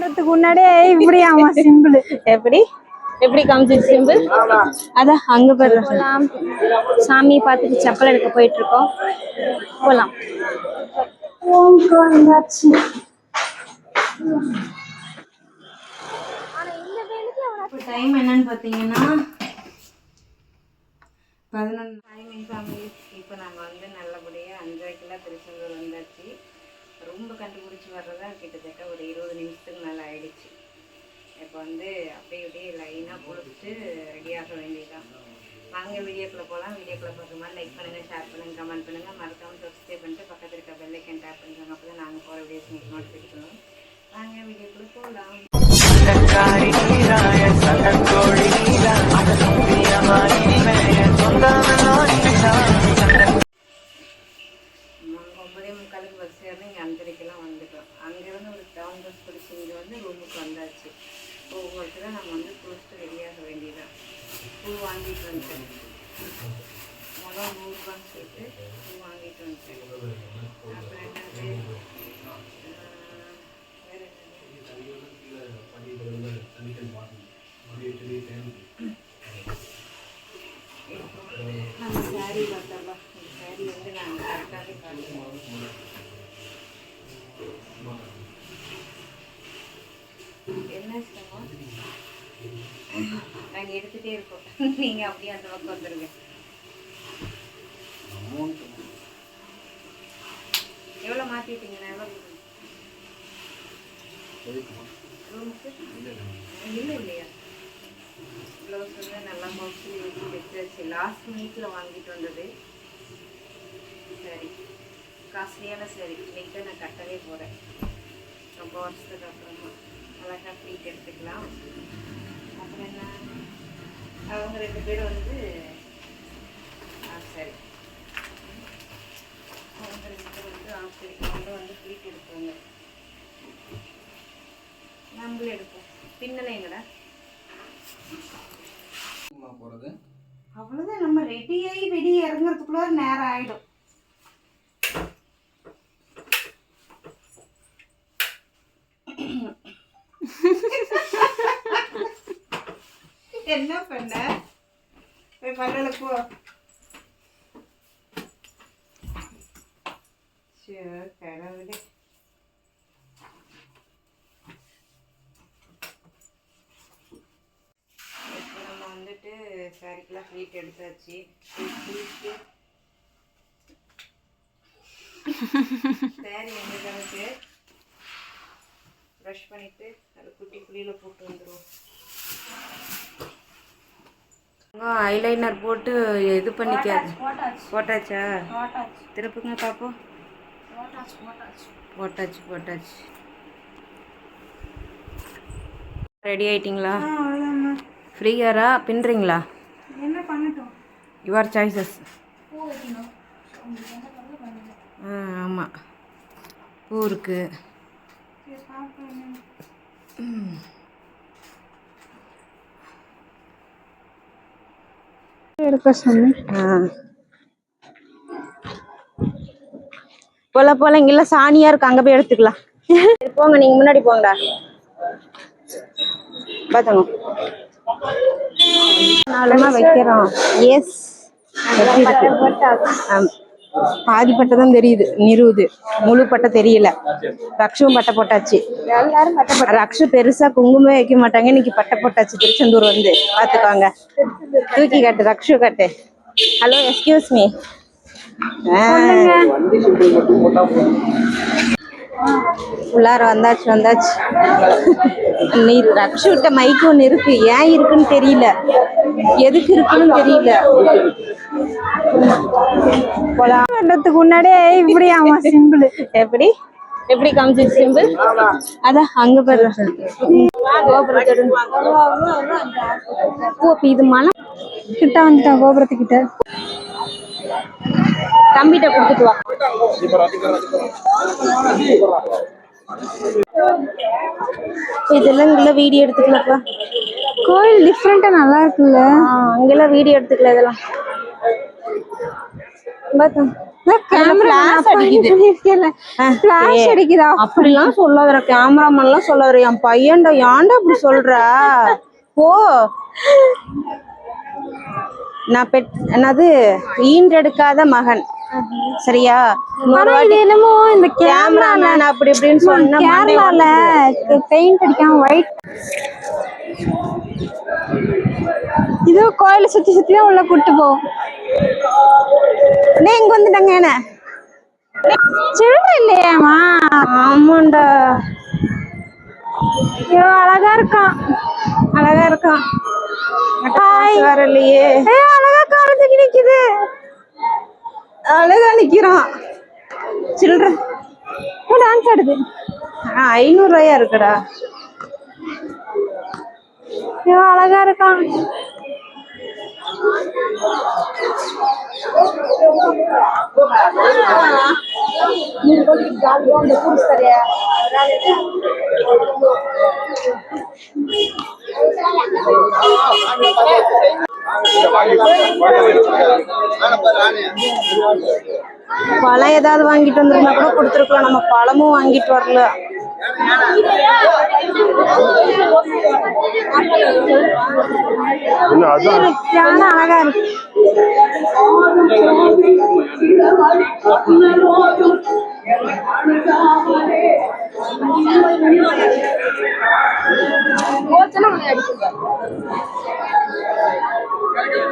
அதுக்கு முன்னாடியே இப்படி ஆமா சிம்பிள் எப்படி? எப்படி காமிச்சிச்சு சிம்பிள் அதான் அங்க பாரு. போலாம். சாமியை பார்த்துட்டு செப்பல் எடுக்க போயிட்டு இருக்கோம் இப்போ டைம் என்னன்னு பார்த்தீங்கன்னா பதினொன்று டைமிங் ஃபேமிலி இப்போ நாங்கள் வந்து நல்லபடியாக அஞ்சரைக்கெல்லாம் திருச்செந்தூர் வந்தாச்சு. ரொம்ப கண்டுபிடிச்சி வர்றதா கிட்டத்தட்ட ஒரு இருபது நிமிஷத்துக்கு மேலே ஆயிடுச்சு. இப்போ வந்து அப்படியே அப்படியே லைனாக குளிச்சுட்டு ரெடியாக வேண்டியதுதான். வாங்க வீடியோக்குள்ளே போகலாம் வீடியோக்குள்ளே பார்க்குற மாதிரி லைக் பண்ணுங்கள் ஷேர் பண்ணுங்கள் கமெண்ட் பண்ணுங்கள் மறக்காமல் சப்ஸ்கிரைப் பண்ணிட்டு பக்கத்தில் இருக்க பெல்லைக்கன் டேப் பண்ணுறாங்க அப்போ தான் நாங்கள் போகிற வீடியோஸ் நீங்கள் நோட்டிஃபிகேஷன் வாங்க வீடியோக்குள்ளே போகலாம் நாங்கள் வந்து ரூமுக்கு வந்தாச்சு. ஒவ்வொருத்தரும் நம்ம வந்து குளிச்சுட்டு ரெடியாக வேண்டியதான் பூ வாங்கிட்டு வந்துட்டேன். மொதல் நூறுரூபான்னு சொல்லிட்டு பூ வாங்கிட்டு வந்துட்டேன். அப்புறம் என்னது? வேறு நம்ம சாரி பார்த்தப்பா சாரி வந்து நாங்கள் கரெக்டாகவே காட்டுவேன் சிரமம் நாங்கள் எடுத்துகிட்டே இருக்கோம். நீங்கள் அப்படியே அந்த பக்கம் வந்துடுங்க எவ்வளோ மாற்றிட்டீங்க நான் எவ்வளோ ரூமுக்கு இல்லை இல்லையா? ப்ளவுஸ் வந்து நல்லா மோஸ்ட்லி வச்சு வச்சாச்சு. லாஸ்ட் மினிட்ல வாங்கிட்டு வந்தது. சரி. காஸ்ட்லியான சரி இன்னைக்கு தான் நான் கட்டவே போகிறேன் ரொம்ப வருஷத்துக்கு அப்புறமா. அழகாக ஃப்ளீட் எடுத்துக்கலாம். அப்புறம் என்ன? அவங்க ரெண்டு பேரும் வந்து ஆ சரி. அவங்க ரெண்டு பேரும் வந்து ஆ சரி அவங்க வந்து ஃப்ளீட் எடுப்பாங்க நம்மளும் எடுப்போம். பின்னலைங்கடா போகிறது அவ்வளோதான் நம்ம ரெடியாகி வெளியே இறங்குறதுக்குள்ள நேரம் ஆயிடும். என்ன பண்ண? போய் பல்லல போ. சரி கடவுளே. இப்போ நம்ம வந்துட்டு சாரிக்கெல்லாம் ஃப்ளீட் எடுத்தாச்சு. போய் குளிச்சுட்டு சாரி எங்க கணக்கு ப்ரஷ் பண்ணிட்டு அதை குட்டி குழியில போட்டு வந்துடுவோம் ஐலைனர் போட்டு இது பண்ணிக்காது. போட்டாச்சா திருப்புங்க பாப்போம். போட்டாச்சு போட்டாச்சு ரெடி ஆயிட்டீங்களா? ஃப்ரீயாரா பின்னுறீங்களா? என்ன பண்ணட்டும்? யுவர் சாய்ஸஸ் ஆ ஆமாம் பூ இருக்கு. எடுக்க சொன்னேன். போல போல இங்க எல்லாம் சாணியா இருக்கு. அங்க போய் எடுத்துக்கலாம். போங்க. நீங்க முன்னாடி போங்கடா. பாத்தங்க நாலுமா வைக்கிறோம். எஸ் பாதி பட்டை தான் தெரியுது நிறுவுது. முழு பட்டை தெரியல. ரக்ஷுவும் பட்டை போட்டாச்சு. ரக்ஷு பெருசா குங்குமம் வைக்க மாட்டாங்க. இன்னைக்கு பட்டை போட்டாச்சு. திருச்செந்தூர் வந்து. பாத்துக்கோங்க தூக்கி காட்டு ரக்ஷு காட்டு. ஹலோ எஸ்கியூஸ் மீ உள்ளார வந்தாச்சு வந்தாச்சு. நீ ரக்ஷு விட்ட மைக்கு ஒன்று இருக்கு. ஏன் இருக்குன்னு தெரியல. எதுக்கு இருக்குன்னு தெரியல. முன்னாடியே இப்படி ஆமா சிம்பிள் எப்படி? எப்படி காமிச்சிச்சு சிம்பிள் அதான் அங்க பாரு. கோபுரத்தோட. ஓ அப்ப இது மலை? கிட்ட வந்துட்டோம் கோபுரத்துக்கிட்ட. தம்பிட்ட கொடுத்துட்டு வா. இதெல்லாம் இங்கெல்லாம் வீடியோ எடுத்துக்கலப்பா கோயில் டிஃப்ரெண்டா நல்லா இருக்குல்ல. அங்கெல்லாம் வீடியோ எடுத்துக்கல இதெல்லாம். அப்படிலாம் சொல்லாதடா கேமராமேன் எல்லாம் சொல்லாதடா என் பையன்டா ஏன்டா இப்படி சொல்ற? போ. நான் பெட் என்னது ஈன்றெடுக்காத மகன். சரியா? ஆனா இது என்னமோ இந்த கேமராமேன் அப்படி இப்படின்னு சொன்ன கேரளால பெயிண்ட் அடிக்காம ஒயிட் இது கோயில சுத்தி சுத்தி தான் உள்ள கூட்டு போகும் டேய், இங்க வந்துட்டாங்க என்ன? சில்லற இல்லையாமா ஆமாண்டா. ஐயோ அழகா இருக்கான். அழகா இருக்கான். வேற இல்லையே அழகா காலத்துக்கு நிக்குது. அழகா நிக்கிறான் சில்ட்ரன் டான்ஸ் ஆடுது. ஐநூறுரூவாயா இருக்குடா. ஐயோ அழகா இருக்கான். பழம் ஏதாவது வாங்கிட்டு வந்திருந்தா கூட கொடுத்துருக்கலாம். நம்ம பழமும் வாங்கிட்டு வரல. யானை அழகா இருக்கு. Thank you.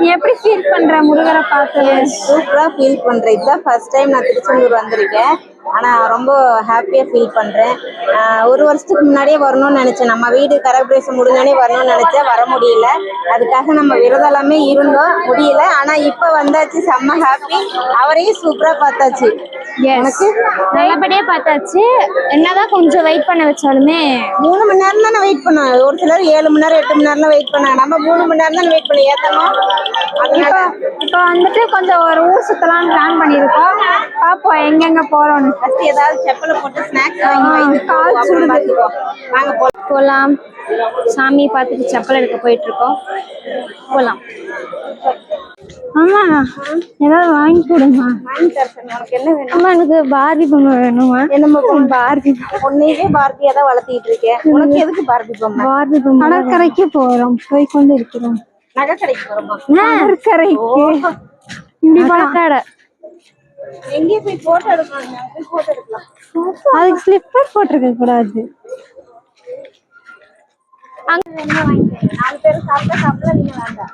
நீ எப்படி ஃபீல் பண்ற முருகரை பார்த்து சூப்பரா ஃபீல் பண்றேன். இதுதான் ஃபர்ஸ்ட் டைம் நான் திருச்செந்தூர் வந்திருக்கேன். ஆனா ரொம்ப ஹாப்பியா ஃபீல் பண்றேன். ஒரு வருஷத்துக்கு முன்னாடியே வரணும்னு நினைச்சேன். நம்ம வீடு கரபிரேசம் முடிஞ்சோடனே வரணும்னு நினைச்சேன். வர முடியல. அதுக்காக நம்ம விரதம் எல்லாமே இருந்தோம். முடியல. ஆனா இப்ப வந்தாச்சு. செம்ம ஹாப்பி அவரையும் சூப்பரா பார்த்தாச்சு. எனக்கு நல்லபடியா பார்த்தாச்சு. என்னதான் கொஞ்சம் வெயிட் பண்ண வச்சாலுமே. மூணு மணி நேரம் தானே வெயிட் பண்ணோம் ஒரு சிலர் ஏழு மணி நேரம் எட்டு மணி நேரம் வெயிட் பண்ணாங்க நம்ம மூணு மணி நேரம் தானே வெயிட் பண்ணி அதனால இப்போ வந்துட்டு கொஞ்சம் ஒரு ஊர் சுத்தலாம் பிளான் பண்ணியிருக்கோம். பார்ப்போம் எங்கெங்க போறோம்னு. ஃபர்ஸ்ட் ஏதாவது செப்பலை போட்டு ஸ்நாக்ஸ் வாங்கி கால் சுடுது. பார்த்துக்குவோம். போலாம். போகலாம் சாமி பார்த்துட்டு செப்பல் எடுக்க போயிட்டு இருக்கோம் போகலாம் ஏதாவது வாங்கி கொடுமா. வாங்கி தரேன் உனக்கு என்ன வேணும் அம்மா எனக்கு பாரதி பொம்மை வேணுமா? என்னம்மா பொம்மை? பாரதி உன்னையவே பார்பியா தான் வளர்த்திட்டு இருக்கேன். உனக்கு எதுக்கு பார்பி பொம்மை? பாரதி பொம்மை கடற்கரைக்கு போறோம். போய் கொண்டு இருக்கிறோம். நகை கடைக்கு போறோமா கடற்கரைக்கு இப்படி கடற்கரை எங்கேயே போய் போட்டோ எடுக்கலாம். அங்க போய் போட்டோ எடுக்கலாம். அதுக்கு ஸ்லிப்பர் போட்டிருக்க கூடாது. நாலு பேர் சாப்பிட்டா சாப்பிடலாம் நீங்க வேண்டாம்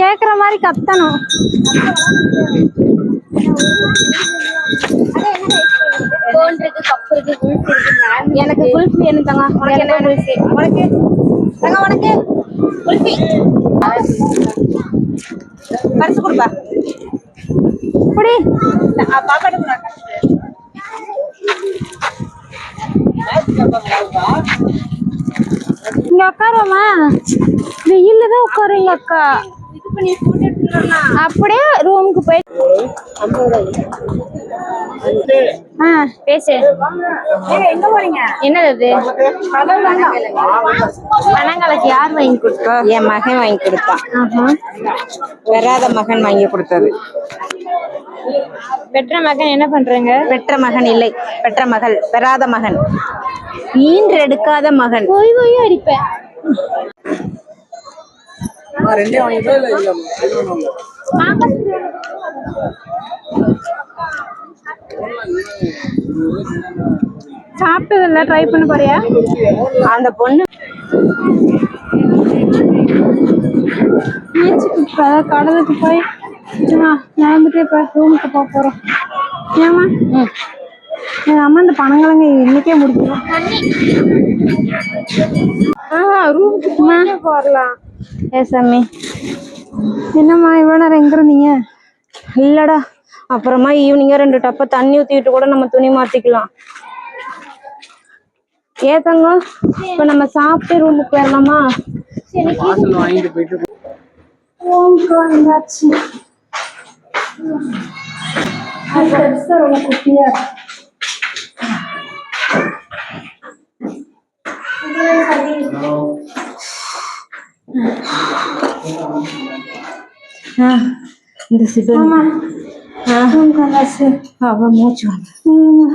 கேக்குற மாதிரி கத்தணும். எனக்கு குல்ஃபி வேணும் தங்க. உனக்கு என்ன குல்ஃபி உனக்கு? தங்க உனக்கு? குல்ஃபி பரிசு கொடுப்பா. இப்படி பாப்பாட்டு இங்க உட்காருவோமா வெயில்ல தான் உட்காருங்க அக்கா. அப்படியே ரூமுக்கு போய் ஆ பேசு. என்னது அது? பனங்களுக்கு யார் வாங்கி கொடுத்தா? என் மகன் வாங்கி கொடுத்தான். பெறாத மகன் வாங்கி கொடுத்தது. பெற்ற மகன் என்ன பண்றாங்க? பெற்ற மகன் இல்லை. பெற்ற மகள் பெறாத மகன். ஈன்றெடுக்காத மகன். போய் போய் அடிப்பேன் சாப்பிட்டதில்ல ட்ரை பண்ண போறியா? அந்த பொண்ணு கடலுக்கு போய் சும்மா நடந்துட்டு இப்போ ரூமுக்கு போக போகிறோம் ஏமா எங்கள் அம்மா இந்த பணங்கிழங்க இன்னைக்கே முடிக்கணும். ஆ ரூமுக்கு போகலாம் ஏ சாமி. என்னம்மா இவ்வளோ நேரம் எங்க இருந்தீங்க? இல்லடா அப்புறமா ஈவினிங்கா ரெண்டு டப்ப தண்ணி ஊத்திட்டு கூட நம்ம துணி மாத்திக்கலாம். ஏ தங்கம் இப்ப நம்ம சாப்பிட்டு ரூமுக்கு போயிடலாமா ரூமுக்கு வந்தாச்சு. அது பெருசா ரொம்ப குட்டியா இருக்கு. ஆ, இந்த சிபில் ஆமா ஆ, ரூம் கலாசு அவ மூச்சு வாங்க ஆமா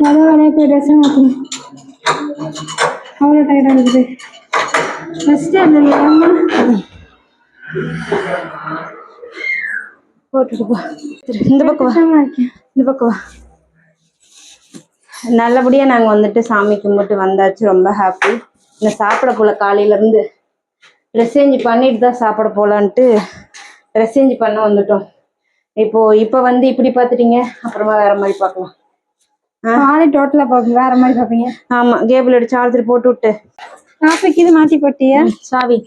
முத வேலையை போய் ட்ரெஸ் மாற்றணும் அவ்வளோ டயர்டாக இருக்குது ஃபஸ்ட்டு அந்த அம்மா போட்டுட்டு போ. இந்த பக்கம் இந்த பக்கம் வா. நல்லபடியா நாங்க வந்துட்டு சாமி கும்பிட்டு வந்தாச்சு. ரொம்ப ஹாப்பி இந்த சாப்பிட போல காலையில இருந்து ட்ரெஸ் சேஞ்ச் பண்ணிட்டு தான் சாப்பிட போலான்ட்டு ட்ரெஸ் சேஞ்ச் பண்ண வந்துட்டோம். இப்போ இப்போ வந்து இப்படி பார்த்துட்டீங்க. அப்புறமா வேற மாதிரி பார்க்கலாம். நாளை டோட்டலாக பார்ப்பீங்க. வேற மாதிரி பார்ப்பீங்க. ஆமா கேபிள் அடிச்சு சார்ஜர் போட்டு விட்டு. டாபிக் இது மாற்றி போட்டியா? சாவி.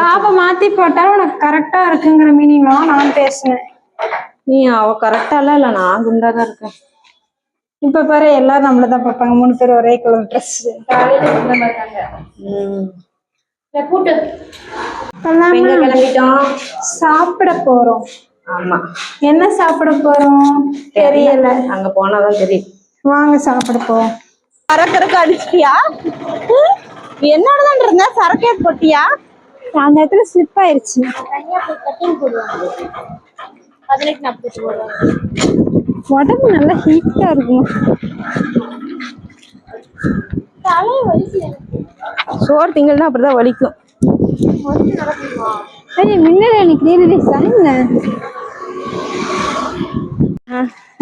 டாப்பை மாற்றி போட்டாலும் உனக்கு கரெக்டாக இருக்குங்கிற மீனிங்லாம் நான் பேசினேன். நீ அவ கரெக்டாலாம் இல்லை நான் குண்டா தான் இருக்கேன். இப்போ பாரு எல்லாரும் நம்மள தான் பார்ப்பாங்க. மூணு பேர் ஒரே கலர் ட்ரெஸ் ம். எல்லாமே எங்க கிளம்பிட்டோம். சாப்பிட போறோம். ஆமா. என்ன சாப்பிட போறோம்? தெரியல. அங்க போனாதான் தெரியும். வாங்க சாப்பிட போவோம். சரக்கு அடிச்சிட்டியா? என்னோடதான் இருந்த? சரக்கே போட்டியா அந்த இடத்துல ஸ்லிப் ஆயிருச்சு. உடம்பு நல்லா ஹீட்டா இருக்கும். சோறு திங்கள்னா அப்படிதான் வலிக்கும். ஐயா மின்னல் எனக்கு ரீரிலீஸ் என்ன?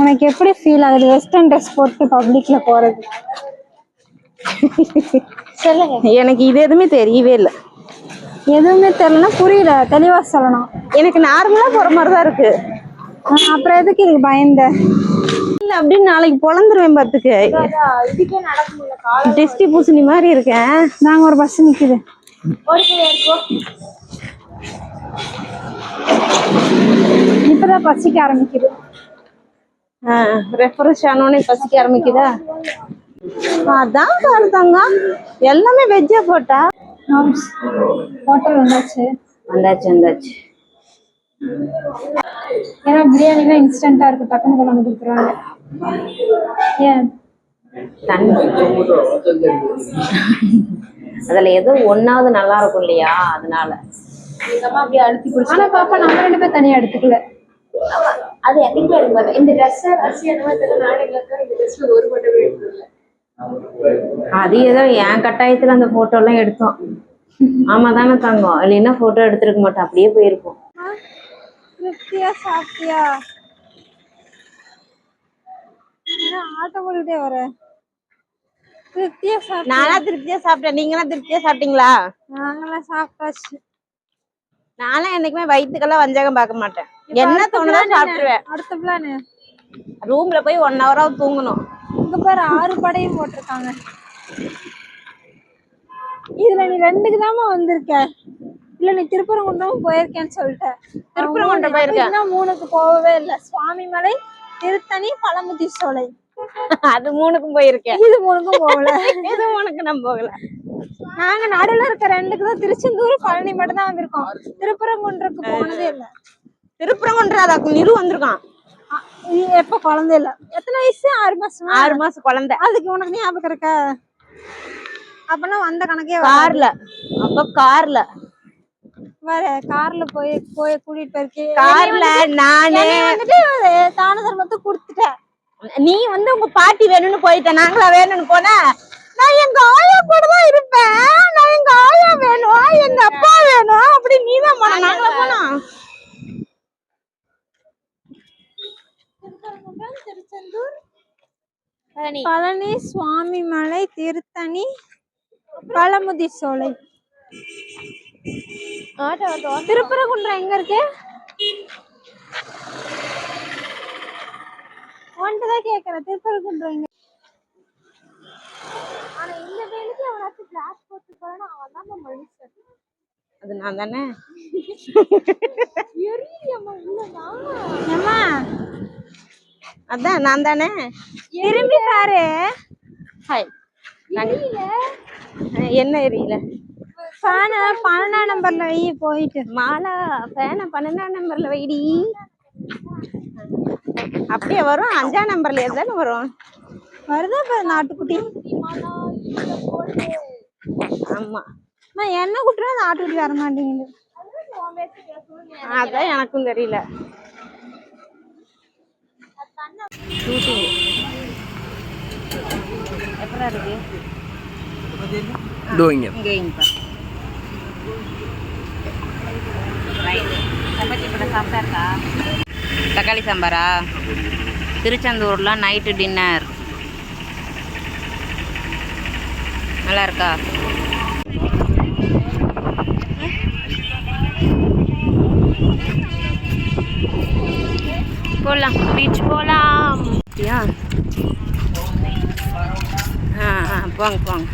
உனக்கு எப்படி ஃபீல் ஆகுது? வெஸ்டர்ன் ட்ரெஸ் போட்டு பப்ளிக்ல போறது. சொல்லுங்க. எனக்கு இது எதுவுமே தெரியவே இல்லை. எதுவுமே தெரியலனா புரியல தெளிவா சொல்லணும். எனக்கு நார்மலா போற மாதிரி தான் இருக்கு அப்புறம் எதுக்கு இதுக்கு பயந்த? இல்ல அப்படின்னு நாளைக்கு பொழந்துருவேன் பார்த்துக்கு டிஸ்டி பூசணி மாதிரி இருக்கேன். நாங்க ஒரு பஸ் நிக்குது. இப்பதான் பசிக்க ஆரம்பிக்குது. ரெஃப்ரெஷ் ஆனோடனே பசிக்க ஆரம்பிக்குதா? அதான் தங்க எல்லாமே வெஜ்ஜா போட்டா? ஹோட்டல் வந்தாச்சு. வந்தாச்சு வந்தாச்சு. ஏன்னா பிரியாணிலாம் இன்ஸ்டன்டா இருக்கு. டக்குனு கொண்டாந்து கொடுத்துருவாங்க. ஏன்? தண்ணி. அதுல ஏதோ ஒன்னாவது நல்லா இருக்கும் இல்லையா? அதனால. ஆனா பாப்பா நம்ம ரெண்டு பேரும் தனியா எடுத்துக்கல. அது எடுக்க மாட்டேன் இந்த ட்ரெஸ் அது ஏதோ என் கட்டாயத்துல அந்த போட்டோ எல்லாம் எடுத்தோம். ஆமா தானே தங்கம் இல்லைன்னா போட்டோ எடுத்திருக்க மாட்டோம். அப்படியே போயிருப்போம். திருப்தியா சாப்பிட்டியா? என்ன ஆட்டம் போட்டுட்டே வர? திருப்தியா சாப்பிட்டு நானா திருப்தியா சாப்பிட்டேன். நீங்களாம் திருப்தியா சாப்பிட்டீங்களா? நாங்களாம் சாப்பிட்டாச்சு. நானும் என்னைக்குமே வயிற்றுக்கெல்லாம் வஞ்சகம் பார்க்க மாட்டேன். என்ன தோணுதோ சாப்பிட்டுருவேன். அடுத்த பிளானு ரூம்ல போய் ஒன் ஹவராவது தூங்கணும். இங்க பாரு ஆறு படையும் போட்டிருக்காங்க. இதுல நீ ரெண்டுக்கு தாமா வந்திருக்க. இல்ல நீ திருப்பரங்குன்றம் போயிருக்கேன்னு சொல்லிட்ட. திருப்பரங்குன்றம் போயிருக்கேன். மூணுக்கு போகவே இல்ல. சுவாமி மலை திருத்தணி பழமுதி சோலை. அது மூணுக்கும் போயிருக்கேன். இது மூணுக்கும் போகல. இது மூணுக்கு நான் போகல. நாங்க நடுவுல இருக்க ரெண்டுக்கு தான் திருச்செந்தூர் பழனி மட்டும் தான் வந்திருக்கோம். திருப்பரங்குன்றத்துக்கு போனதே இல்ல. திருப்பரங்குன்றம் அதாக்கு நிறு வந்திருக்கான். எப்ப குழந்தை இல்ல? எத்தனை வயசு? ஆறு மாசமா? ஆறு மாசம் குழந்தை. அதுக்கு உனக்கு ஞாபகம் இருக்கா? அப்பனா வந்த கணக்கே. கார்ல. அப்ப கார்ல. வேற கார்ல போய் போய் கூட்டிட்டு போயிருக்கு. கார்ல நானு வந்துட்டு தான தர்மத்தை கொடுத்துட்டேன் நீ வந்து உங்க பாட்டி வேணும்னு போயிட்ட. நாங்களா வேணும்னு போன நான் எங்க ஆயா கூட தான் இருப்பேன்? நான் எங்க ஆயா வேணும்? எங்க அப்பா வேணும்? அப்படி நீ தான் போன. நாங்களா போனோம். திருச்செந்தூர். பழனி. சுவாமி மலை திருத்தணி பழமுதி சோலை. திருப்பரங்குன்றம் எங்க இருக்கு? உன்கிட்டதான் கேக்குறேன். திருப்பரங்குன்றம் எங்க? ஆனா இந்த வேலைக்கு அவனாச்சும் கிளாஸ் போட்டு போறானா அவன் தான் மனுஷன். அது நான் தானே? ஏம்மா? அதான் நான் தானே திரும்பி பாரு. ஹாய். என்ன எரியல? ஃபேனை பன்னெண்டாம் நம்பர்ல வை போயிட்டு. மாலா ஃபேனை பன்னெண்டாம் நம்பர்ல வைடி. அப்படியே வரும் அஞ்சாம் நம்பர்ல தானே வரும்? வருதா பாரு நாட்டுக்குட்டி. ஆமா. அம்மா என்ன குட்டுறா அந்த ஆட்டுக்குட்டி வர மாட்டேங்குது. அதான் எனக்கும் தெரியல. எப்படா இருக்கு இதோ இங்க சாப்பிட்டா இருக்கா? தக்காளி சாம்பாரா? திருச்செந்தூரில் நைட்டு டின்னர் நல்லா இருக்கா போகலாம் பீச் போகலாம் யா ஆ ஆ போங்க போங்க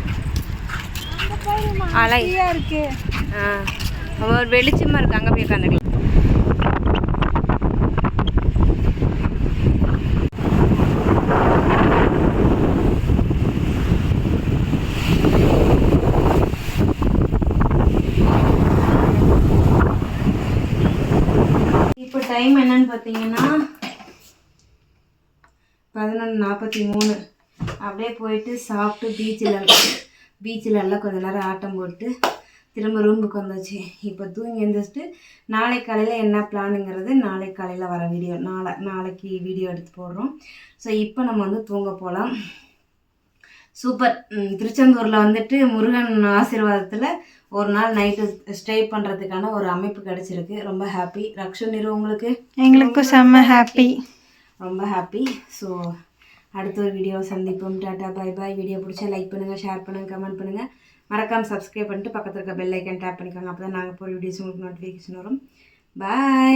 அலை இருக்கு ஆ ஒரு வெளிச்சமாக இருக்குது அங்கே போய் உட்காந்துக்கலாம் இப்போ டைம் என்னன்னு பார்த்தீங்கன்னா பதினொன்று நாற்பத்தி மூணு. அப்படியே போயிட்டு சாப்பிட்டு பீச்சில் பீச்சில் எல்லாம் கொஞ்ச நேரம் ஆட்டம் போட்டு திரும்ப ரூமுக்கு வந்தாச்சு. இப்போ தூங்கி எழுந்திரிச்சிட்டு நாளை காலையில் என்ன பிளானுங்கிறது நாளை காலையில் வர வீடியோ நாளை நாளைக்கு வீடியோ எடுத்து போடுறோம். ஸோ இப்போ நம்ம வந்து தூங்க போகலாம் சூப்பர் திருச்செந்தூரில் வந்துட்டு முருகன் ஆசீர்வாதத்தில் ஒரு நாள் நைட்டு ஸ்டே பண்ணுறதுக்கான ஒரு அமைப்பு கிடச்சிருக்கு. ரொம்ப ஹாப்பி ரக்ஷு நிறு உங்களுக்கு? எங்களுக்கும் செம்ம ஹாப்பி ரொம்ப ஹாப்பி ஸோ அடுத்த ஒரு வீடியோ சந்திப்போம். டாட்டா பை பாய் வீடியோ பிடிச்சா லைக் பண்ணுங்கள் ஷேர் பண்ணுங்கள் கமெண்ட் பண்ணுங்கள் மறக்காமல் சப்ஸ்கிரைப் பண்ணிட்டு பக்கத்தில் இருக்க பெல் ஐக்கன் டேப் பண்ணிக்கோங்க. அப்போ தான் நாங்கள் போகிற வீடியோஸ் உங்களுக்கு நோட்டிஃபிகேஷன் வரும். பாய்